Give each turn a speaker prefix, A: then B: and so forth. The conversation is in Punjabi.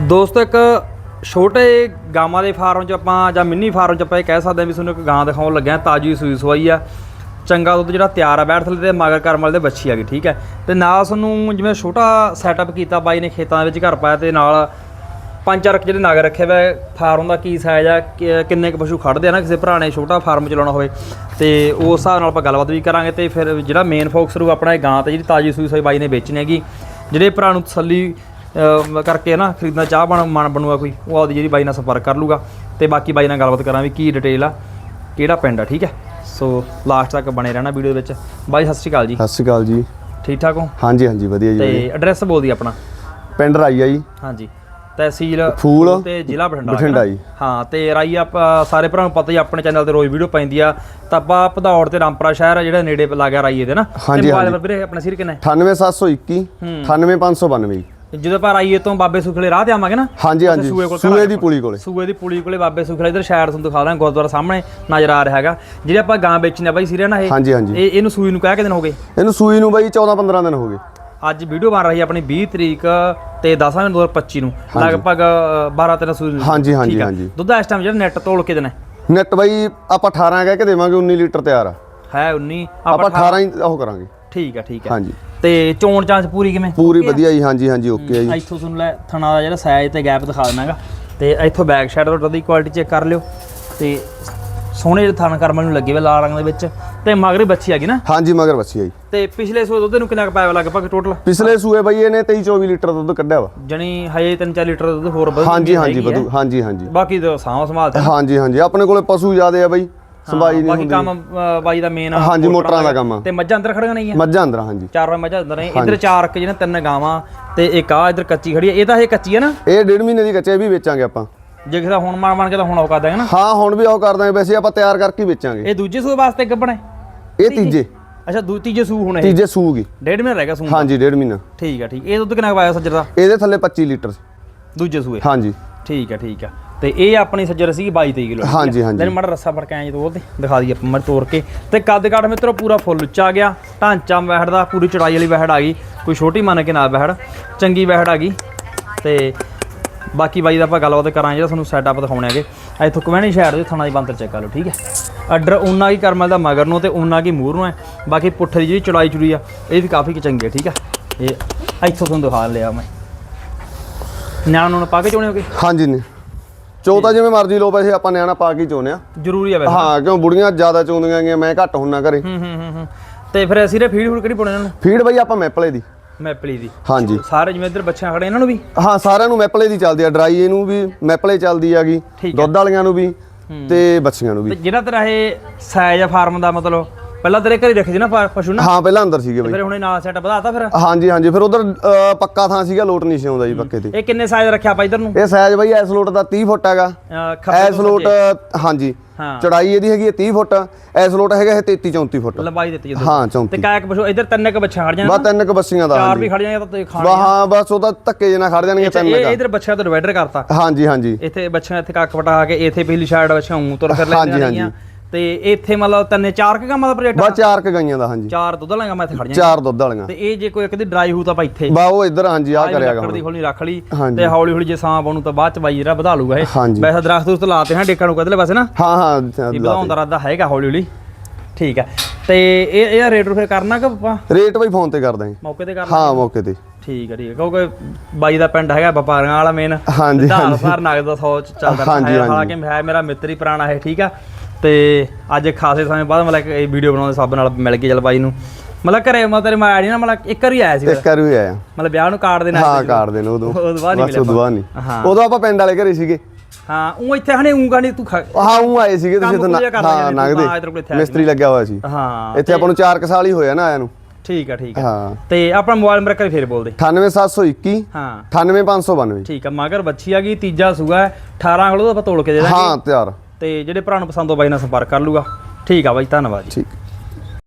A: ਦੋਸਤੋ, ਇੱਕ ਛੋਟੇ ਗਾਵਾਂ ਦੇ ਫਾਰਮ 'ਚ ਆਪਾਂ ਜਾਂ ਮਿੰਨੀ ਫਾਰਮ 'ਚ ਆਪਾਂ ਇਹ ਕਹਿ ਸਕਦੇ ਹਾਂ ਵੀ ਤੁਹਾਨੂੰ ਇੱਕ ਗਾਂ ਦਿਖਾਉਣ ਲੱਗਿਆ ਤਾਜੀ ਸੂਈ ਸਵਾਈ ਆ। ਚੰਗਾ ਦੁੱਧ ਜਿਹੜਾ ਤਿਆਰ ਆ, ਬੈਠ ਥੱਲੇ ਤੇ ਮਗਰ ਕਰਮ ਵਾਲੇ ਦੇ ਬੱਚੀ ਆ ਗਈ, ਠੀਕ ਹੈ। ਤੇ ਨਾਲ ਤੁਹਾਨੂੰ ਜਿਵੇਂ ਛੋਟਾ ਸੈਟਅਪ ਕੀਤਾ ਬਾਈ ਨੇ ਖੇਤਾਂ ਦੇ ਵਿੱਚ ਘਰ ਪਾਇਆ ਤੇ ਨਾਲ ਪੰਜ ਚਾਰ ਜਿਹੜੇ ਨਾਗ ਰੱਖੇ ਵੇ, ਫਾਰਮ ਦਾ ਕੀ ਸਾਈਜ਼ ਆ, ਕਿ- ਕਿੰਨੇ ਕੁ ਪਸ਼ੂ ਖੜਦੇ ਆ ਨਾ ਕਿਸੇ ਭਰਾ ਨੇ ਛੋਟਾ ਫਾਰਮ ਚਲਾਉਣਾ ਹੋਵੇ। ਤੇ ਉਸ ਹਿਸਾਬ ਨਾਲ ਆਪਾਂ ਗੱਲਬਾਤ ਵੀ ਕਰਾਂਗੇ ਤੇ ਫਿਰ ਜਿਹੜਾ ਮੇਨ ਫੋਕਸ ਰੂ ਆਪਣਾ ਇਹ ਗਾਂ ਤੇ ਜਿਹੜੀ ਤਾਜੀ ਸੂਈ ਸੋਈ ਬਾਈ ਨੇ ਵੇਚਣੀ ਹੈਗੀ, ਜਿਹੜੇ ਭਰਾ ਨੂੰ ਤਸੱਲੀ ਕਰਕੇ ਨਾ ਖਰੀਦਣਾ ਚਾਹ ਬਣ ਮਨ ਬਣੂਗਾ ਕੋਈ ਉਹ ਆਪਦੀ ਜਿਹੜੀ ਬਾਈ ਨਾਲ ਸੰਪਰਕ ਕਰ ਲੂਗਾ ਤੇ ਬਾਕੀ ਬਾਈ ਨਾਲ ਗੱਲਬਾਤ ਕਰਾਂ ਵੀ ਕੀ ਡਿਟੇਲ ਆ ਕਿਹੜਾ ਪਿੰਡ ਆ ਠੀਕ ਹੈ? ਸੋ ਲਾਸਟ ਤੱਕ ਬਣੇ ਰਹਿਣਾ ਵੀਡੀਓ ਦੇ ਵਿੱਚ। ਬਾਈ ਸਤਿ ਸ਼੍ਰੀ ਅਕਾਲ ਜੀ।
B: ਸਤਿ ਸ਼੍ਰੀ ਅਕਾਲ ਜੀ।
A: ਠੀਕ ਠਾਕ ਹੋ?
B: ਹਾਂਜੀ ਹਾਂਜੀ ਵਧੀਆ ਜੀ।
A: ਤੇ ਐਡਰੈਸ ਬੋਲ ਦੀ ਆਪਣਾ?
B: ਪਿੰਡ ਰਾਈਆ ਜੀ।
A: ਹਾਂਜੀ। ਤਹਿਸੀਲ
B: ਫੂਲ
A: ਤੇ ਜ਼ਿਲ੍ਹਾ ਬਠਿੰਡਾ
B: ਬਠਿੰਡਾ? ਜੀ।
A: ਹਾਂ ਤੇ ਰਾਈ ਆਪਾਂ ਸਾਰੇ ਭਰਾਵਾਂ ਨੂੰ ਪਤਾ ਹੀ ਆਪਣੇ ਚੈਨਲ ਤੇ ਰੋਜ਼ ਵੀਡੀਓ ਪੈਂਦੀ ਆ। ਤਾਂ ਆਪਾਂ ਭਦੌੜ ਤੇ ਰਾਮਪੁਰਾ ਸ਼ਹਿਰ ਆ ਜਿਹੜਾ ਨੇੜੇ ਲੱਗਿਆ ਰਾਈਏ ਦੇ ਨਾ।
B: ਹਾਂਜੀ,
A: ਮੋਬਾਈਲ। ਨੰਬਰ ਵੀਰੇ ਆਪਣਾ ਸਿਰ ਕਿੰਨਾ ਹੈ?
B: 98721 98592 ਜੀ।
A: ਜਦੋਂ ਆਪਾਂ ਰਾਈਏ ਤੋਂ ਬਾਬੇ ਸੁਖਲੇ ਰਾਹ ਤੇ ਆਵਾਂਗੇ ਨਾ
B: ਹਾਂਜੀ ਹਾਂਜੀ।
A: ਸੂਏ
B: ਦੀ ਪੁਲੀ ਕੋਲੇ।
A: ਸੂਏ ਦੀ ਪੁਲੀ ਕੋਲੇ ਬਾਬੇ ਸੁਖਲੇ ਇਧਰ ਸ਼ਹਿਰ ਤੁਹਾਨੂੰ ਦਿਖਾ ਦਾਂ ਗੁਰਦੁਆਰਾ ਸਾਹਮਣੇ ਨਜ਼ਰ ਆ ਰਿਹਾ ਹੈਗਾ। ਜਿਹੜੇ ਆਪਾਂ ਗਾਂ ਵੇਚਣੇ ਆ ਬਾਈ ਸਿਰੇ ਨਾ ਇਹ
B: ਹਾਂਜੀ ਹਾਂਜੀ।
A: ਇਹ ਇਹਨੂੰ ਸੂਈ ਨੂੰ ਕਹਿ ਕੇ ਦਿਨ ਹੋ ਗਏ?
B: ਇਹਨੂੰ ਸੂਈ ਨੂੰ ਬਾਈ 14 15 ਦਿਨ ਹੋ ਗਏ।
A: ਅੱਜ ਵੀਡੀਓ ਬਣ ਰਹੀ ਹੈ ਆਪਣੀ 20 ਤਰੀਕ ਤੇ 10 ਮਿੰਟ 2025 ਨੂੰ ਲਗਭਗ 12 13 ਸੂਈ।
B: ਹਾਂਜੀ, ਹਾਂਜੀ। ਹਾਂਜੀ।
A: ਦੁੱਧ ਇਸ ਟਾਈਮ ਜਿਹੜਾ ਨੈਟ ਤੋਲ ਕੇ ਦੇਣਾ?
B: ਨੈਟ ਬਾਈ ਆਪਾਂ 18 ਕਹਿ ਕੇ ਦੇਵਾਂਗੇ 19 ਲੀਟਰ ਤਿਆਰ ਆ।
A: ਹੈ 19
B: ਆਪਾਂ 18 ਹੀ ਉਹ ਕਰਾਂਗੇ।
A: ਠੀਕ ਹੈ ਠੀਕ ਹੈ
B: ਹਾਂਜੀ।
A: ਤੇ ਚੋਣ ਚਾਂਚ ਪੂਰੀ ਕਿਵੇਂ?
B: ਪੂਰੀ ਵਧੀਆ ਜੀ ਹਾਂਜੀ ਹਾਂਜੀ ਓਕੇ ਆ ਜੀ।
A: ਇੱਥੋਂ ਤੁਹਾਨੂੰ ਲੈ ਥਣਾ ਦਾ ਜਿਹੜਾ ਸਾਈਜ਼ ਤੇ ਗੈਪ ਦਿਖਾ ਦੇਣਾਗਾ ਤੇ ਇੱਥੋਂ ਬੈਕ ਸਾਈਡ ਤੋਂ ਦੀ ਕੁਆਲਿਟੀ ਚੈੱਕ ਕਰ ਲਿਓ। ਤੇ ਸੋਹਣੇ ਜਿਹੇ ਥਣ ਕਰਮਲ ਨੂੰ ਲੱਗੇ ਵੇ ਲਾਲ ਰੰਗ ਦੇ ਵਿੱਚ। ਤੇ ਮਗਰੇ ਬੱਚੀ ਆ ਗਈ ਨਾ?
B: ਹਾਂਜੀ ਮਗਰ ਬੱਸੀ ਆ ਜੀ।
A: ਤੇ ਪਿਛਲੇ ਸੋ ਦੁੱਧ ਨੂੰ ਕਿੰਨਾ ਕੁ ਪਾਇਆ ਲਗਭਗ ਟੋਟਲ
B: ਪਿਛਲੇ ਸੂਏ ਬਾਈ ਇਹਨੇ 23 24 ਲੀਟਰ ਦੁੱਧ ਕੱਢਿਆ ਵਾ।
A: ਜਣੀ ਹਜੇ 3-4 ਲੀਟਰ ਦੁੱਧ ਹੋਰ ਵਧੂ
B: ਹਾਂਜੀ ਹਾਂਜੀ ਵਧੂ ਹਾਂਜੀ ਹਾਂਜੀ।
A: ਬਾਕੀ ਤਾਂ ਸਾਂਭ ਸੰਭਾਲ ਤੇ।
B: ਹਾਂਜੀ ਹਾਂਜੀ ਆਪਣੇ ਕੋਲੇ ਪਸ਼ੂ ਜ਼ਿਆਦੇ ਆ ਬਾਈ। ਸੰਭਾਈ ਨਹੀਂ
A: ਬਾਕੀ
B: ਹੁੰਦੀ।
A: ਕੰਮ ਅ, ਬਾਈ ਦਾ ਮੇਨ
B: ਹਾਂਜੀ, ਮੋਟਰਾਂ ਦਾ ਕੰਮ ਆ।
A: ਤੇ ਮੱਝਾਂ ਅੰਦਰ ਖੜੀਆਂ ਨਹੀਂ ਆ
B: ਮੱਝਾਂ ਅੰਦਰ ਹਾਂਜੀ।
A: ਚਾਰ ਮੱਝਾਂ ਅੰਦਰ ਨੇ। ਇਧਰ ਚਾਰ ਕ ਜਿਹਨਾਂ ਤਿੰਨ ਗਾਵਾਂ ਤੇ ਇੱਕ ਆ ਇਧਰ ਕੱਚੀ ਖੜੀ ਹੈ ਇਹ ਤਾਂ ਇਹ ਕੱਚੀ ਹੈ ਨਾ?
B: ਇਹ ਡੇਢ ਮਹੀਨੇ ਦੀ ਕੱਚੇ ਵੀ ਵੇਚਾਂਗੇ ਆਪਾਂ।
A: ਜੇ ਕਿਸੇ ਦਾ ਹੁਣ ਮਾਰ ਮਾਰ ਕੇ ਤਾਂ ਹੁਣ ਉਹ ਹੈ ਨਾ?
B: ਹਾਂ ਹੁਣ ਵੀ ਉਹ ਕਰ ਦਾਂਗੇ ਵੈਸੇ ਆਪਾਂ ਤਿਆਰ ਕਰਕੇ ਹੀ ਵੇਚਾਂਗੇ।
A: ਇਹ ਦੂਜੇ ਸੂਏ ਵਾਸਤੇ ਗੱਬਣ ਹੈ
B: ਇਹ ਤੀਜੇ।
A: ਅੱਛਾ ਦੂ ਤੀਜੇ ਸੂ ਹੁਣ ਇਹ।
B: ਤੀਜੇ ਸੂਗੀ
A: ਡੇਢ ਮਹੀਨਾ ਰਹਿ ਗਿਆ ਸੂ
B: ਹਾਂਜੀ ਡੇਢ ਮਹੀਨਾ।
A: ਠੀਕ ਹੈ ਠੀਕ। ਇਹ ਦੁੱਧ ਕਿੰਨਾ ਕੁ ਪਾਇਆ ਸੱਜਰ ਦਾ?
B: ਇਹਦੇ ਥੱਲੇ 25 ਲੀਟਰ।
A: ਦੂਜੇ ਸੂਏ।
B: ਹਾਂਜੀ।
A: ਠੀਕ ਹੈ ਠੀਕ ਹੈ ਤੇ ਇਹ ਆਪਣੀ ਸੱਜਰ ਸੀ 22 23 ਕਿਲੋ
B: ਹਾਂਜੀ, ਹਾਂਜੀ।
A: ਦਿਨ ਮੜ ਰੱਸਾ ਫੜ ਕੇ ਆਏ ਜਦੋਂ ਉਹਦੇ ਦਿਖਾ ਦਈਏ ਆਪਾਂ ਮੜ ਤੋੜ ਕੇ। ਤੇ ਕੱਦ ਕਾਠ ਮਿੱਤਰੋ ਪੂਰਾ ਫੁੱਲ ਉੱਚਾ ਗਿਆ। ਢਾਂਚਾ ਵਹਿੜ ਦਾ ਪੂਰੀ ਚੜਾਈ ਵਾਲੀ ਵਹਿੜ ਆ ਗਈ। ਕੋਈ ਛੋਟੀ ਮੰਨ ਕੇ ਨਾ ਵਹਿੜ ਚੰਗੀ ਵਹਿੜ ਆ ਗਈ। ਤੇ ਬਾਕੀ ਬਾਈ ਦਾ ਆਪਾਂ ਗੱਲਬਾਤ ਕਰਾਂਗੇ ਜਿਹੜਾ ਤੁਹਾਨੂੰ ਸੈਟਅਪ ਦਿਖਾਉਣੇ ਹੈਗੇ। ਇੱਥੋਂ ਕਮੈਣੀ ਸ਼ਹਿਰ ਦੇ ਥਾਣਾ ਦੀ ਬੰਤਰ ਚੈੱਕ ਕਰ ਲਓ ਠੀਕ ਹੈ? ਅੱਡਰ ਉਹਨਾਂ ਕੀ ਕਰਮਲ ਦਾ ਮਗਰ ਨੂੰ ਤੇ ਉਹਨਾਂ ਕੀ ਮੂਰ ਨੂੰ ਹੈ। ਬਾਕੀ ਪੁੱਠ ਦੀ ਜਿਹੜੀ ਚੜਾਈ ਚੁੜੀ ਆ ਇਹ ਵੀ ਕਾਫੀ ਚੰਗੀ ਹੈ ਠੀਕ ਹੈ? ਇਹ ਇੱਥੋਂ ਤੁਹਾਨੂੰ ਦਿਖਾ ਲਿਆ ਮੈਂ। ਨਿਆਣ ਨੂੰ ਪਾ ਕੇ ਚੋਣੇ ਹੋਗੇ?
B: ਹਾਂਜੀ ਨੇ ਚੋ ਤਾਂ ਜਿਵੇਂ ਮਰਜ਼ੀ ਲੋ ਪੈਸੇ ਆਪਾਂ ਨਿਆਣਾ ਪਾ ਕੇ ਚੋਨੇ ਆ
A: ਜ਼ਰੂਰੀ ਆ ਵੈਸੇ
B: ਹਾਂ ਕਿਉਂ ਬੁੜੀਆਂ ਜ਼ਿਆਦਾ ਚੋਂਦੀਆਂ ਗੀਆਂ ਮੈਂ ਘੱਟ ਹੁੰਨਾ ਘਰੇ।
A: ਹੂੰ ਹੂੰ ਹੂੰ ਹੂੰ। ਤੇ ਫਿਰ ਅਸੀਂ ਰੇ ਫੀਡ ਫੂਡ ਕਿਹੜੀ ਪਾਉਣੇ ਇਹਨਾਂ ਨੂੰ?
B: ਫੀਡ ਬਈ ਆਪਾਂ ਮੈਪਲੇ ਦੀ।
A: ਮੈਪਲੀ ਦੀ।
B: ਹਾਂਜੀ।
A: ਸਾਰੇ ਜਿਵੇਂ ਇੱਧਰ ਬੱਚਿਆਂ ਖੜੇ ਇਹਨਾਂ ਨੂੰ ਵੀ?
B: ਹਾਂ ਸਾਰਿਆਂ ਨੂੰ ਮੈਪਲੇ ਦੀ ਚੱਲਦੀ ਆ। ਡਰਾਈ ਇਹਨੂੰ ਵੀ ਮੈਪਲੇ ਚੱਲਦੀ ਹੈਗੀ ਦੁੱਧ ਵਾਲੀਆਂ ਨੂੰ ਵੀ ਤੇ ਬੱਚੀਆਂ ਨੂੰ
A: ਤੇ
B: ਵੀ
A: ਜਿਹੜਾ ਤੇਰਾ ਇਹ ਸਾਈਜ਼ ਆ ਫਾਰਮ ਦਾ ਮਤਲਬ? ਪਹਿਲਾਂ ਤੇਰੇ ਘਰੇ ਰੱਖੇ ਸੀ ਨਾ ਪਾ- ਪਸ਼ੂ ਨਾ?
B: ਹਾਂ ਪਹਿਲਾਂ ਅੰਦਰ ਸੀਗੇ ਬਈ।
A: ਫਿਰ ਹੁਣੇ ਨਾਲ ਸੈਟ ਵਧਾਤਾ ਫਿਰ?
B: ਹਾਂਜੀ ਹਾਂਜੀ ਫਿਰ ਉਧਰ ਪੱਕਾ ਥਾਂ ਸੀਗਾ ਲੋਟ ਨਹੀਂ ਸੀ ਆਉਂਦਾ ਜੀ ਪੱਕੇ ਤੇ।
A: ਇਹ ਕਿੰਨੇ ਸਾਈਜ਼ ਰੱਖਿਆ ਆਪਾਂ ਇੱਧਰ ਨੂੰ?
B: ਇਹ ਸਾਈਜ਼ ਬਈ ਐਸ ਲੋਟ ਦਾ 30 ਫੁੱਟ ਹੈਗਾ।
A: ਅਹ ਖੱਬੇ
B: ਐਸ
A: ਤੋਂ
B: ਲੋਟ
A: ਸੱਜੇ।
B: ਹਾਂਜੀ।
A: ਹਾਂ।
B: ਚੜਾਈ ਇਹਦੀ ਹੈਗੀ ਹੈ 30 ਫੁੱਟ ਐਸ ਲੋਟ ਹੈਗਾ ਇਹ 33 34 ਫੁੱਟ।
A: ਲੰਬਾਈ ਦਿੱਤੀ ਜਦੋਂ।
B: ਹਾਂ
A: ਤੇ
B: 34
A: ਕਾਇਕ ਪਸ਼ੂ ਇੱਧਰ ਤਿੰਨ ਕ ਬੱਚਾ ਖੜ ਜਾਣਾ
B: ਬਸ ਤਿੰਨ ਕ ਬੱਸੀਆਂ ਦਾ
A: ਚਾਰ
B: ਹਾਂਜੀ।
A: ਵੀ ਖੜ ਜਾਣਗੇ ਤਾਂ ਤੁਸੀਂ ਖਾਣ
B: ਬਸ ਹਾਂ ਬਸ ਉਹਦਾ ਧੱਕੇ ਜਿਹਾ ਖੜ ਜਾਣਗੇ ਤਿੰਨ
A: ਇਹ
B: ਕ।
A: ਇਧਰ ਬੱਚਿਆਂ ਤੋਂ ਡਿਵਾਈਡਰ ਕਰਤਾ।
B: ਹਾਂਜੀ ਹਾਂਜੀ।
A: ਇੱਥੇ ਬੱਚਿਆਂ ਇੱਥੇ ਕੱਕ ਵਟਾ ਕੇ ਇੱਥੇ ਪਹਿਲੀ ਸਾਈਡ ਬੱਚਿਆਂ ਉਂ ਤੁਰ ਫਿਰ
B: ਹਾਂਜੀ,
A: ਲੈਂਦੀਆਂ ਰਹੀਆਂ। ਤੇ ਇੱਥੇ ਮਤਲਬ ਤਿੰਨੇ ਚਾਰ ਕੁ ਕੰਮਾਂ ਦਾ ਪ੍ਰੋਜੈਕਟ
B: ਬਸ ਚਾਰ ਕ ਗਾਈਆਂ ਦਾ ਹਾਂਜੀ।
A: ਚਾਰ ਦੁੱਧ ਲਾਂਗਾ ਮੈਂ ਇੱਥੇ ਖੜ ਜਾਣਾ
B: ਚਾਰ ਦੁੱਧ ਵਾਲੀਆਂ।
A: ਤੇ ਇਹ ਜੇ ਕੋਈ ਇੱਕ ਦੀ ਡਰਾਈ ਹੋਊ ਤਾਂ ਆਪਾਂ ਇੱਥੇ।
B: ਬਾ ਉਹ ਇੱਧਰ ਹਾਂਜੀ ਆ ਕਰਿਆਗਾ
A: ਲੱਕੜ ਦੀ ਖੋਲਣੀ ਰੱਖ ਲਈ
B: ਹਾਂਜੀ।
A: ਤੇ ਹੌਲੀ ਹੌਲੀ ਜੇ ਸਾਂ ਬਣੂ ਤਾਂ ਬਾਅਦ ਚ ਬਾਈ ਜਿਹੜਾ ਵਧਾ ਲੂਗਾ ਇਹ।
B: ਹਾਂਜੀ।
A: ਵੈਸੇ ਦਰਖਤ ਉਸ ਲਾਤੇ ਹਾਂ ਡੇਕਾਂ ਨੂੰ ਕਦਲੇ ਪਾਸੇ ਨਾ।
B: ਹਾਂ ਹਾਂ
A: ਇਹ ਵਧਾਉਣ ਦਾ ਇਰਾਦਾ ਹੈਗਾ ਹੌਲੀ ਹੌਲੀ ਠੀਕ ਹੈ ਤੇ ਇਹ ਇਹ ਰੇਟ ਫੇਰ ਕਰਨਾ ਕਿ ਆਪਾਂ?
B: ਰੇਟ ਬਈ ਫੋਨ ਤੇ ਕਰ ਦਾਂਗੇ।
A: ਮੌਕੇ ਤੇ ਕਰਨਾ?
B: ਹਾਂ ਮੌਕੇ ਤੇ।
A: ਠੀਕ ਹੈ ਠੀਕ ਹੈ ਕਿਉਂਕਿ ਬਾਈ ਦਾ ਪਿੰਡ ਹੈਗਾ ਵਪਾਰੀਆਂ ਵਾਲਾ ਮੇਨ
B: ਹਾਂਜੀ,
A: ਸਾਰ ਨਗਦ ਦਾ ਸੌਚ ਚੱਲਦਾ
B: ਹਾਂਜੀ,
A: ਹੈ।
B: ਹਾਂਜੀ।
A: ਹਾਲਾਂਕਿ ਹੈ ਮੇਰਾ ਮਿੱਤਰ ਹੀ ਪੁਰਾਣਾ ਹੈ ਠੀਕ ਆ। ਤੇ ਅੱਜ ਖਾਸੇ ਸਮੇਂ ਬਾਅਦ ਮਤਲਬ ਇਹ ਵੀਡੀਓ ਬਣਾਉਂਦੇ ਸਭ ਨਾਲ ਮਿਲ ਕੇ ਚਲ ਬਾਈ ਨੂੰ। ਮਤਲਬ ਘਰੇ ਮੈਂ ਤੇਰੇ ਮੈਂ ਆਇਆ ਨੀ ਨਾ ਮਤਲਬ ਇੱਕ ਵਾਰੀ ਆਇਆ ਸੀ
B: ਇੱਕ ਵਾਰ ਆਇਆ।
A: ਮਤਲਬ ਵਿਆਹ ਨੂੰ ਕਾਰਡ ਦੇ ਨਾਲ
B: ਹਾਂ ਕਾਰ ਦੇ ਨੂੰ ਉਦੋਂ।
A: ਉਦੋਂ ਬਾਅਦ ਨਹੀਂ
B: ਬਸ ਉਦੋਂ ਬਾਅਦ ਨਹੀਂ।
A: ਹਾਂ।
B: ਉਦੋਂ ਆਪਾਂ ਪਿੰਡ ਵਾਲੇ ਘਰੇ ਸੀਗੇ।
A: ਹਾਂ ਉਹ ਇੱਥੇ ਹਣੇ ਉਂਗਾ ਨਹੀਂ ਤੂੰ ਖਾ
B: ਹਾਂ ਉਹ ਆਏ ਸੀਗੇ ਤੁਸੀਂ ਤਾਂ ਹਾਂ ਨਗਦੇ। ਮਿਸਤਰੀ ਲੱਗਿਆ ਹੋਇਆ ਸੀ।
A: ਹਾਂ
B: ਇੱਥੇ ਆਪਾਂ ਨੂੰ 4 ਕ ਸਾਲ ਹੀ ਹੋਇਆ ਨਾ ਆਇਆ ਨੂੰ।
A: ਠੀਕ ਆ ਠੀਕ ਆ।
B: ਹਾਂ।
A: ਤੇ ਆਪਣਾ ਮੋਬਾਈਲ ਨੰਬਰ ਕਰੀ ਫੇਰ ਬੋਲ ਦੇ
B: 98721
A: ਹਾਂ।
B: 98592
A: ਠੀਕ ਆ ਮਗਰ ਬੱਚੀ ਆ ਗਈ ਤੀਜਾ ਸੂਗਾ ਹੈ, 18 ਕਿਲੋ ਆਪਾਂ ਤੋਲ ਕੇ ਦੇ ਦਾਂਗੇ।
B: ਹਾਂ ਤਿਆਰ।
A: ਤੇ ਜਿਹੜੇ ਭਰਾ ਨੂੰ ਪਸੰਦ ਹੋ ਬਾਈ ਨਾਲ ਸੰਪਰਕ ਕਰ ਲੂਗਾ ਠੀਕ ਆ ਬਾਈ, ਧੰਨਵਾਦ ਜੀ।
B: ਠੀਕ।